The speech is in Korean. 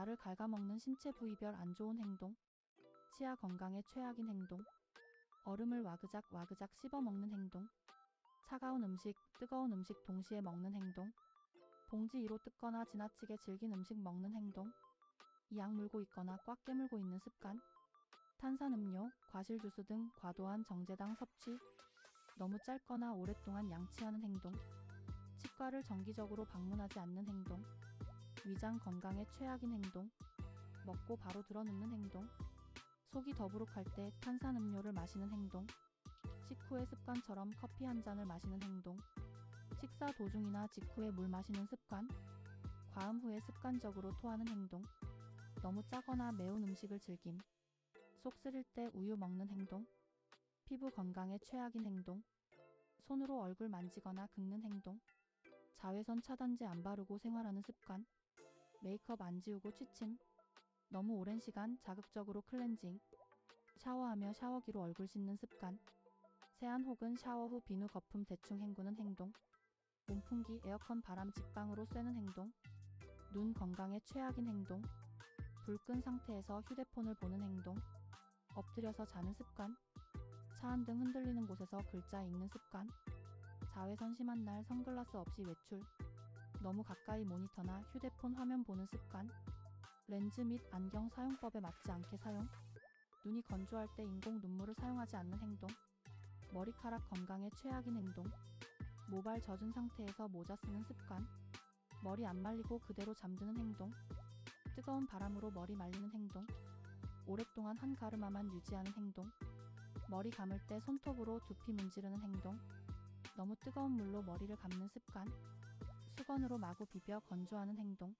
나를 갉아먹는 신체 부위별 안 좋은 행동. 치아 건강에 최악인 행동. 얼음을 와그작 와그작 씹어 먹는 행동. 차가운 음식, 뜨거운 음식 동시에 먹는 행동. 봉지 위로 뜯거나 지나치게 질긴 음식 먹는 행동. 이악 물고 있거나 꽉 깨물고 있는 습관. 탄산음료, 과실주스 등 과도한 정제당 섭취. 너무 짧거나 오랫동안 양치하는 행동. 치과를 정기적으로 방문하지 않는 행동. 위장 건강에 최악인 행동. 먹고 바로 들어눕는 행동. 속이 더부룩할 때 탄산음료를 마시는 행동. 식후의 습관처럼 커피 한 잔을 마시는 행동. 식사 도중이나 직후에 물 마시는 습관. 과음 후에 습관적으로 토하는 행동. 너무 짜거나 매운 음식을 즐김. 속 쓰릴 때 우유 먹는 행동. 피부 건강에 최악인 행동. 손으로 얼굴 만지거나 긁는 행동. 자외선 차단제 안 바르고 생활하는 습관. 메이크업 안 지우고 취침. 너무 오랜 시간 자극적으로 클렌징. 샤워하며 샤워기로 얼굴 씻는 습관. 세안 혹은 샤워 후 비누 거품 대충 헹구는 행동. 온풍기 에어컨 바람 직방으로 쐬는 행동. 눈 건강에 최악인 행동. 불 끈 상태에서 휴대폰을 보는 행동. 엎드려서 자는 습관. 차 한 등 흔들리는 곳에서 글자 읽는 습관. 자외선 심한 날 선글라스 없이 외출. 너무 가까이 모니터나 휴대폰 화면 보는 습관. 렌즈 및 안경 사용법에 맞지 않게 사용. 눈이 건조할 때 인공 눈물을 사용하지 않는 행동. 머리카락 건강에 최악인 행동. 모발 젖은 상태에서 모자 쓰는 습관. 머리 안 말리고 그대로 잠드는 행동. 뜨거운 바람으로 머리 말리는 행동. 오랫동안 한 가르마만 유지하는 행동. 머리 감을 때 손톱으로 두피 문지르는 행동. 너무 뜨거운 물로 머리를 감는 습관. 수건으로 마구 비벼 건조하는 행동.